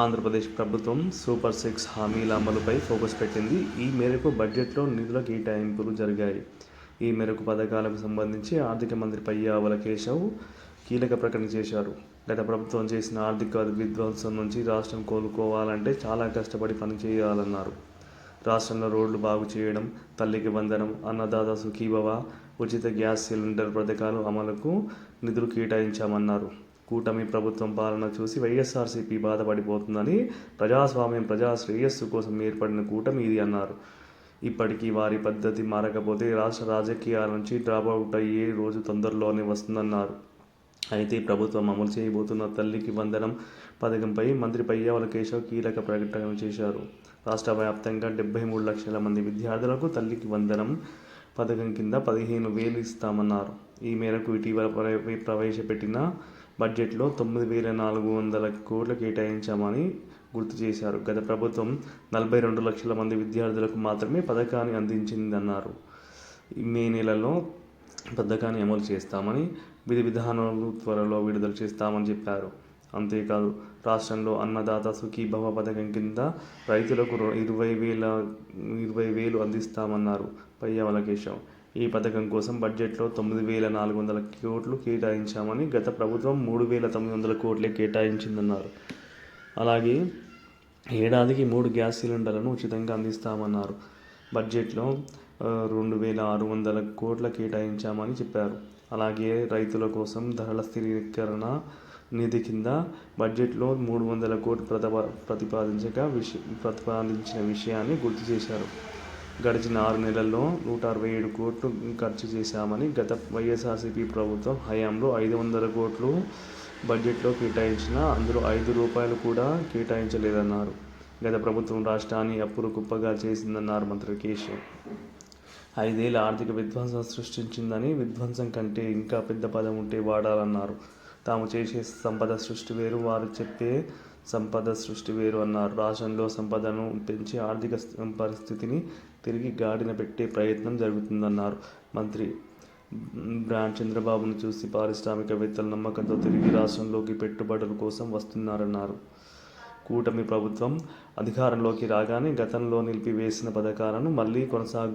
ఆంధ్రప్రదేశ్ ప్రభుత్వం super six హామీల అమలుపై ఫోకస్ పెట్టింది. ఈ మేరకు బడ్జెట్లో నిధుల కేటాయింపులు జరిగాయి. ఈ మేరకు పథకాలకు సంబంధించి ఆర్థిక మంత్రి పయ్యావల కేశవ్ కీలక ప్రకటన చేశారు. గత ప్రభుత్వం చేసిన ఆర్థిక విధ్వంసం నుంచి రాష్ట్రం కోలుకోవాలంటే చాలా కష్టపడి పనిచేయాలన్నారు రాష్ట్రంలో రోడ్లు బాగు చేయడం తల్లికి వందనం అన్నదాత సుఖీభవ ఉచిత గ్యాస్ సిలిండర్ పథకాలు అమలుకు నిధులు కేటాయించామన్నారు. కూటమి ప్రభుత్వం పాలన చూసి వైఎస్ఆర్సీపీ బాధపడిపోతుందని ప్రజాస్వామ్యం ప్రజా శ్రేయస్సు కోసం ఏర్పడిన కూటమి ఇది అన్నారు. ఇప్పటికీ వారి పద్ధతి మారకపోతే రాష్ట్ర రాజకీయాల నుంచి డ్రాపౌట్ అయ్యే రోజు తొందరలోనే వస్తుందన్నారు. అయితే ప్రభుత్వం అమలు చేయబోతున్న తల్లికి వందనం పథకంపై మంత్రి పయ్యావల కేశవ్ కీలక ప్రకటన చేశారు. రాష్ట్ర వ్యాప్తంగా డెబ్బై మూడు లక్షల మంది విద్యార్థులకు తల్లికి వందనం పథకం కింద పదిహేను వేలు ఇస్తామన్నారు. ఈ మేరకు ఇటీవల ప్రవేశపెట్టిన బడ్జెట్లో తొమ్మిది వేల నాలుగు వందల కోట్లు కేటాయించామని గుర్తు చేశారు. గత ప్రభుత్వం నలభై రెండు లక్షల మంది విద్యార్థులకు మాత్రమే పథకాన్ని అందించిందన్నారు. మే నెలలో పథకాన్ని అమలు చేస్తామని విధి విధానాలు త్వరలో విడుదల చేస్తామని చెప్పారు. అంతేకాదు రాష్ట్రంలో అన్నదాత సుఖీభవ పథకం కింద రైతులకు రొ- ఇరవై వేల ఇరవై వేలు అందిస్తామన్నారు పయ్యావల కేశవ్ ఈ పథకం కోసం బడ్జెట్లో తొమ్మిది వేల నాలుగు వందల కోట్లు కేటాయించామని గత ప్రభుత్వం మూడు వేల తొమ్మిది వందల కోట్లే కేటాయించిందన్నారు. అలాగే ఏడాదికి మూడు గ్యాస్ సిలిండర్లను ఉచితంగా అందిస్తామన్నారు. బడ్జెట్లో రెండు వేల ఆరు వందల కోట్ల కేటాయించామని చెప్పారు. అలాగే రైతుల కోసం ధరల స్థిరీకరణ నిధి కింద బడ్జెట్లో మూడు వందల కోట్లు ప్రతిపా ప్రతిపాదించగా విష ప్రతిపాదించిన విషయాన్ని గుర్తు చేశారు. గడిచిన ఆరు నెలల్లో నూట అరవై ఏడు కోట్లు ఖర్చు చేశామని గత వైఎస్ఆర్సీపీ ప్రభుత్వం హయాంలో ఐదు వందల కోట్లు బడ్జెట్లో కేటాయించిన అందులో ఐదు రూపాయలు కూడా కేటాయించలేదన్నారు. గత ప్రభుత్వం రాష్ట్రాన్ని అప్పులు కుప్పగా చేసిందన్నారు మంత్రి కేశవ్. ఐదేళ్ళ ఆర్థిక విధ్వంసం సృష్టించిందని విధ్వంసం కంటే ఇంకా పెద్ద పదం ఉంటే వాడాలన్నారు. తాము చేసే సంపద సృష్టి వేరు. వారు చెప్పే సంపద సృష్టి వేరు అన్నారు. రాష్ట్రంలో సంపదను పెంచి ఆర్థిక పరిస్థితిని తిరిగి గాడిన పెట్టే ప్రయత్నం జరుగుతుందన్నారు. మంత్రి బ్రాండ్ చంద్రబాబును చూసి పారిశ్రామికవేత్తల నమ్మకంతో తిరిగి రాష్ట్రంలోకి పెట్టుబడుల కోసం వస్తున్నారన్నారు. కూటమి ప్రభుత్వం అధికారంలోకి రాగానే గతంలో నిలిపివేసిన పథకాలను మళ్ళీ కొనసాగు